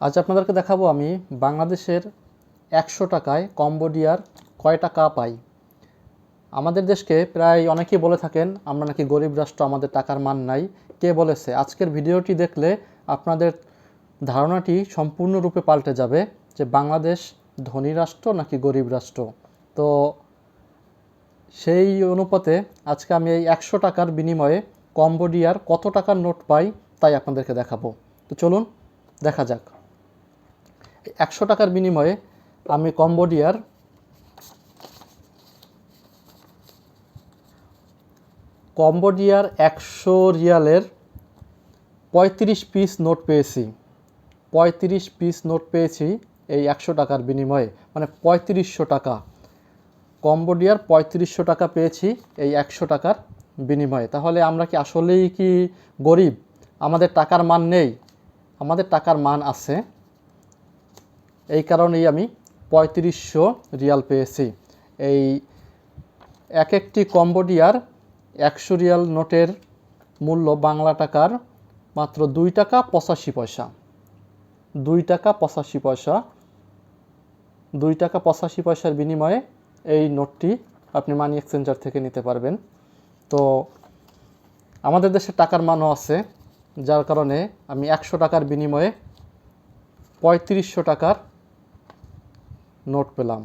আজ আপনাদেরকে দেখাবো আমি বাংলাদেশের একশো টাকায় কম্বোডিয়ার কয় টাকা পাই। আমাদের দেশকে প্রায় অনেকেই বলে থাকেন, আমরা নাকি গরিব রাষ্ট্র, আমাদের টাকার মান নাই। কে বলেছে? আজকের ভিডিওটি দেখলে আপনাদের ধারণাটি সম্পূর্ণরূপে পাল্টে যাবে যে বাংলাদেশ ধনী রাষ্ট্র নাকি গরিব রাষ্ট্র? তো সেই অনুপাতে আজকে আমি এই একশো টাকার বিনিময়ে কম্বোডিয়ার কত টাকার নোট পাই তাই আপনাদেরকে দেখাবো। তো চলুন, দেখা যাক। একশো টাকার বিনিময়ে আমি কম্বোডিয়ার কম্বোডিয়ার একশো রিয়ালের পঁয়ত্রিশ পিস নোট পেয়েছি। পঁয়ত্রিশ পিস নোট পেয়েছি এই একশো টাকার বিনিময়ে মানে পঁয়ত্রিশশো টাকা। কম্বোডিয়ার পঁয়ত্রিশশো টাকা পেয়েছি এই একশো টাকার বিনিময়ে। তাহলে আমরা কি আসলেই কি গরিব? আমাদের টাকার মান নেই? আমাদের টাকার মান আছে এই কারণেই আমি পঁয়ত্রিশশো রিয়াল পেয়েছি। এই এক একটি কম্বোডিয়ার একশো রিয়াল নোটের মূল্য বাংলা টাকার মাত্র দুই টাকা পঁচাশি পয়সা। দুই টাকা পঁচাশি পয়সা। দুই টাকা পঁচাশি পয়সার বিনিময়ে এই নোটটি আপনি মানি এক্সচেঞ্জার থেকে নিতে পারবেন। তো আমাদের দেশে টাকার মানও আছে, যার কারণে আমি একশো টাকার বিনিময়ে পঁয়ত্রিশশো টাকার নোট পেলাম।